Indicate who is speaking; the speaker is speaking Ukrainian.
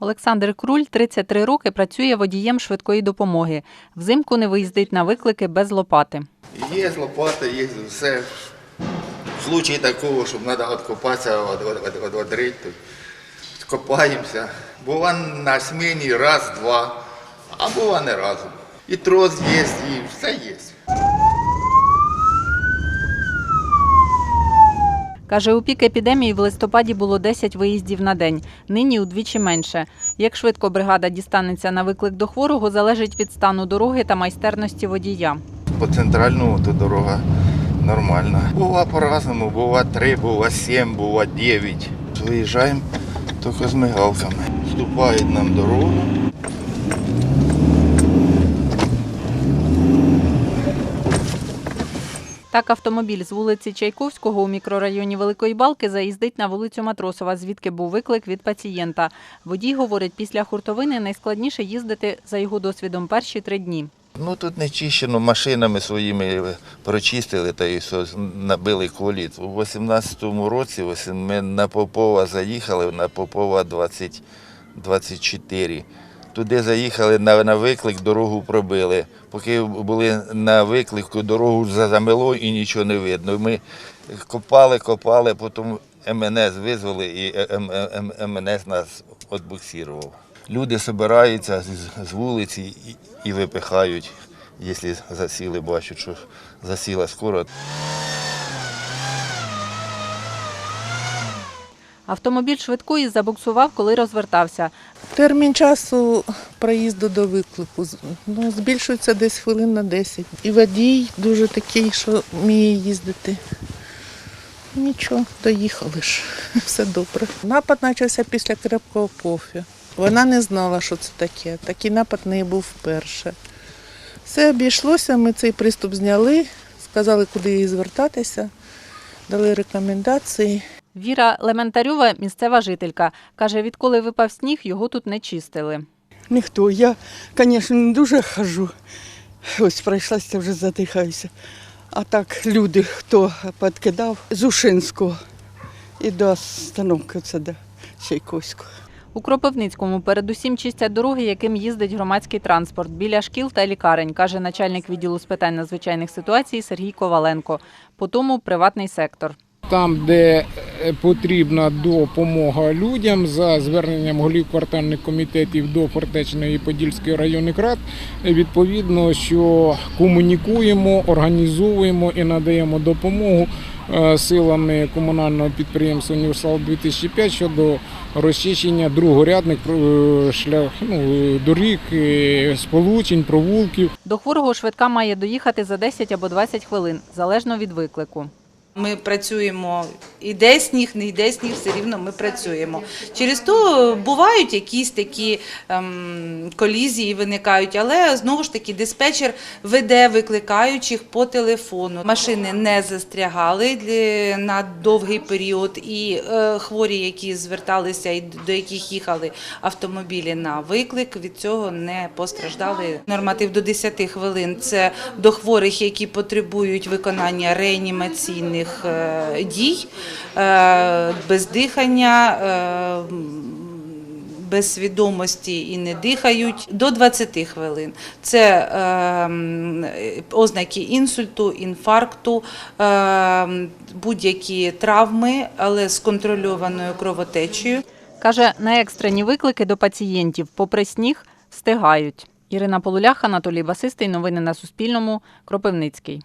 Speaker 1: Олександр Круль 33 роки працює водієм швидкої допомоги. Взимку не виїздить на виклики без лопати.
Speaker 2: Є лопата, є все. В случае такого, щоб треба відкопатися, відрити, копаємося. Бува на зміні раз, два, а бува не разу. І трос є, і все є.
Speaker 1: Каже, у пік епідемії в листопаді було 10 виїздів на день, нині удвічі менше. Як швидко бригада дістанеться на виклик до хворого, залежить від стану дороги та майстерності водія.
Speaker 2: По центральному то дорога нормальна. Бува по-разному, бува три, бува сім, бува дев'ять. Виїжджаємо тільки з мигалками. Вступають нам дорогу.
Speaker 1: Так, автомобіль з вулиці Чайковського у мікрорайоні Великої Балки заїздить на вулицю Матросова, звідки був виклик від пацієнта. Водій говорить, після хуртовини найскладніше їздити за його досвідом перші три дні.
Speaker 2: Ну тут не чищено, машинами своїми прочистили та і все, набили коліт. У 18-му році ось ми на Попова заїхали, на Попова 20, 24. Туди заїхали на, на виклик, дорогу пробили. Поки були на виклику, дорогу замело і нічого не видно. Ми копали, копали, потім МНС визвали і М- МНС нас відбуксував. Люди збираються з, вулиці і випихають, якщо засіли, бачать, що засіла скоро.
Speaker 1: Автомобіль швидкої забуксував, коли розвертався.
Speaker 3: Термін часу проїзду до виклику ну, збільшується десь хвилин на 10. І водій дуже такий, що вміє їздити. Нічого, доїхали ж, все добре. Напад почався після крепкого кофе. Вона не знала, що це таке. Такий напад в неї був вперше. Все обійшлося, ми цей приступ зняли, сказали, куди їй звертатися, дали рекомендації.
Speaker 1: Віра Лементарюва – місцева жителька. Каже, відколи випав сніг, його тут не чистили.
Speaker 4: Ніхто. Я, звісно, не дуже хожу. Ось пройшлася, вже задихаюся. А так люди, хто підкидав з Ушинського і до остановки це до Чайковського.
Speaker 1: У Кропивницькому передусім чистять дороги, яким їздить громадський транспорт біля шкіл та лікарень, каже начальник відділу з питань надзвичайних ситуацій Сергій Коваленко. По тому приватний сектор.
Speaker 5: Там, де е, потрібна допомога людям за зверненням голів квартальних комітетів до Фортечної і Подільської районних рад, відповідно, що комунікуємо, організовуємо і надаємо допомогу е, силами комунального підприємства Універсал 2005 щодо розчищення другорядних е, шлях, ну, доріг, сполучень, провулків.
Speaker 1: До хворого швидка має доїхати за 10 або 20 хвилин, залежно від виклику.
Speaker 6: Ми працюємо іде сніг, не йде сніг, все рівно ми працюємо. Через то бувають якісь такі ем, колізії, виникають, але знову ж таки диспетчер веде викликаючих по телефону. Машини не застрягали на довгий період, і е, хворі, які зверталися і до яких їхали автомобілі на виклик, від цього не постраждали. Норматив до 10 хвилин це до хворих, які потребують виконання реанімаційних е, дій, е, без дихання. е, Без свідомості і не дихають до 20 хвилин. Це е, ознаки інсульту, інфаркту, е, будь-які травми, але з контрольованою кровотечею.
Speaker 1: Каже, на екстрені виклики до пацієнтів, попри сніг, встигають. Ірина Полулях, Анатолій Басистий. Новини на Суспільному. Кропивницький.